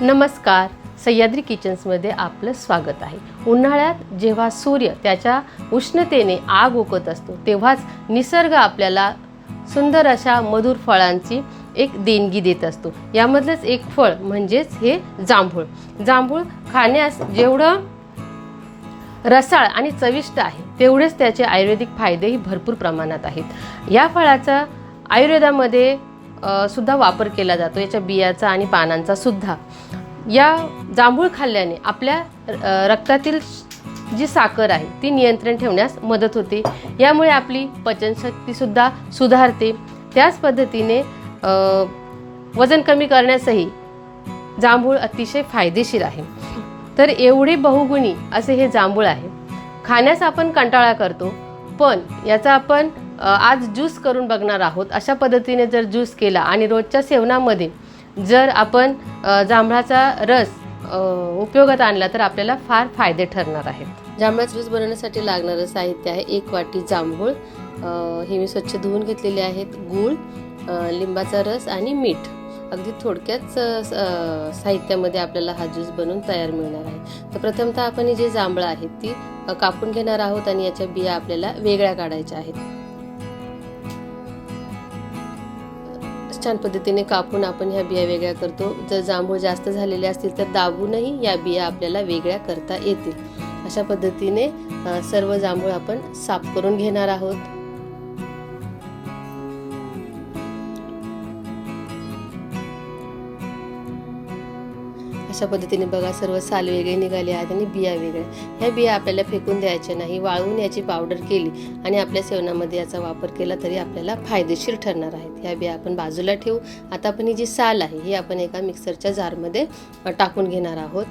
नमस्कार. सह्याद्री किचन्समध्ये आपलं स्वागत आहे. उन्हाळ्यात जेव्हा सूर्य त्याच्या उष्णतेने आग ओकत असतो तेव्हाच निसर्ग आपल्याला सुंदर अशा मधुर फळांची एक देणगी देत असतो. यामधलंच एक फळ म्हणजेच हे जांभूळ. जांभूळ खाण्यास जेवढं रसाळ आणि चविष्ट आहे तेवढेच त्याचे आयुर्वेदिक फायदेही भरपूर प्रमाणात आहेत. या फळाचा आयुर्वेदामध्ये सुद्धा वापर केला जातो याच्या बियाचा आणि पानांचा सुद्धा. या जांभूळ खाल्ल्याने आपल्या रक्तातील जी साखर आहे ती नियंत्रण ठेवण्यास मदत होते. यामुळे आपली पचनशक्तीसुद्धा सुधारते. त्याच पद्धतीने वजन कमी करण्यासही जांभूळ अतिशय फायदेशीर आहे. तर एवढे बहुगुणी असे हे जांभूळ आहे. खाण्यास आपण कंटाळा करतो पण याचा आपण आज ज्यूस करून बघणार आहोत. अशा पद्धतीने जर ज्यूस केला आणि रोजच्या सेवनामध्ये जर आपण जांभळाचा रस उपयोगात आणला तर आपल्याला फार फायदे ठरणार आहेत. जांभळाचा ज्यूस बनवण्यासाठी लागणारं साहित्य आहे एक वाटी जांभूळ. हे मी स्वच्छ धुवून घेतलेले आहेत. गूळ लिंबाचा रस आणि मीठ. अगदी थोडक्याच स- साहित्यामध्ये आपल्याला हा ज्यूस बनवून तयार मिळणार आहे. तर प्रथमतः आपण ही जी जांभळं आहेत ती कापून घेणार आहोत आणि याच्या बिया आपल्याला वेगळ्या काढायच्या आहेत. छान पद्धतीने कापून आपण ह्या बिया वेगळ्या करतो. जर जांभूळ जास्त झालेले असतील तर दाबूनही या बिया आपल्याला वेगळ्या करता येतील. अशा पद्धतीने सर्व जांभूळ आपण साफ करून घेणार आहोत. अशा पद्धतीने बघा सर्व साल वेगळे निघाले आहेत आणि बिया वेगळ्या ह्या बिया आपल्याला फेकून द्यायच्या नाही वाळवून याची पावडर केली आणि आपल्या सेवनामध्ये याचा वापर केला तरी आपल्याला फायदेशीर ठरणार आहेत. ह्या बिया आपण बाजूला ठेवू. आता आपण ही जी साल आहे ही आपण एका मिक्सरच्या जारमध्ये टाकून घेणार आहोत.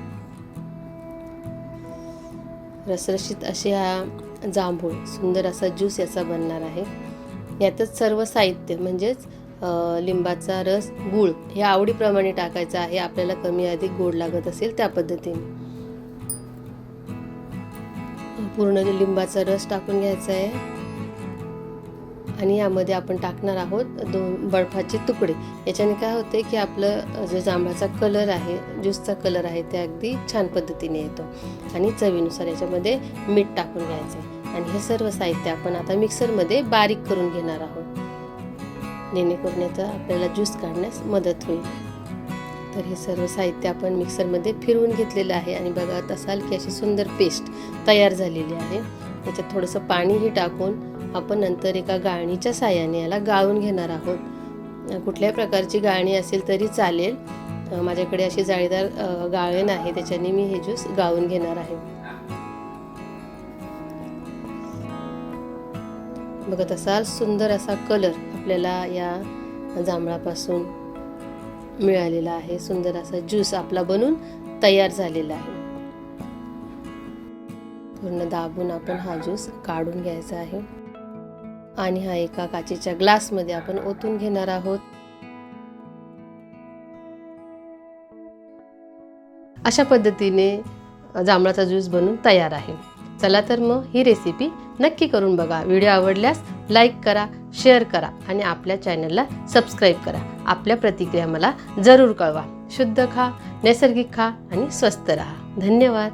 रसरशीत असे हा जांभूळ सुंदर असा ज्यूस याचा बनणार आहे. यातच सर्व साहित्य म्हणजेच लिंबाचा रस गूळ हे आवडीप्रमाणे टाकायचं आहे. आपल्याला कमी अधिक गोड लागत असेल त्या पद्धतीने. पूर्ण लिंबाचा रस टाकून घ्यायचा आहे. आणि यामध्ये आपण टाकणार आहोत दोन बर्फाचे तुकडे. याच्याने काय होते की आपलं जो जांभळाचा कलर आहे ज्यूसचा कलर आहे ते अगदी छान पद्धतीने येतो. आणि चवीनुसार याच्यामध्ये मीठ टाकून घ्यायचं आहे. आणि हे सर्व साहित्य आपण आता मिक्सरमध्ये बारीक करून घेणार आहोत. जेणेकरून याचा आपल्याला ज्यूस काढण्यास मदत होईल. तर हे सर्व साहित्य आपण मिक्सरमध्ये फिरवून घेतलेलं आहे आणि बघत असाल की अशी सुंदर पेस्ट तयार झालेली आहे. त्याच्यात थोडंसं पाणीही टाकून आपण नंतर एका गाळणीच्या साह्याने याला गाळून घेणार आहोत. कुठल्याही प्रकारची गाळणी असेल तरी चालेल. माझ्याकडे अशी जाळीदार गाळण आहे त्याच्याने मी हे ज्यूस गाळून घेणार आहे. बघत असाल सुंदर असा कलर आपल्याला या जांभळापासून मिळालेला आहे. सुंदर असा ज्यूस आपला बनून तयार झालेला आहे. पूर्ण दाबून आपण हा ज्यूस काढून घ्यायचा आहे. आणि हा एका काचेच्या ग्लासमध्ये आपण ओतून घेणार आहोत. अशा पद्धतीने जांभळाचा ज्यूस बनून तयार आहे. चला तर मग ही रेसिपी नक्की करून बघा. व्हिडिओ आवडल्यास लाईक करा शेअर करा आणि आपल्या चॅनलला सबस्क्राईब करा. आपल्या प्रतिक्रिया मला जरूर कळवा. शुद्ध खा नैसर्गिक खा आणि स्वस्त राहा. धन्यवाद.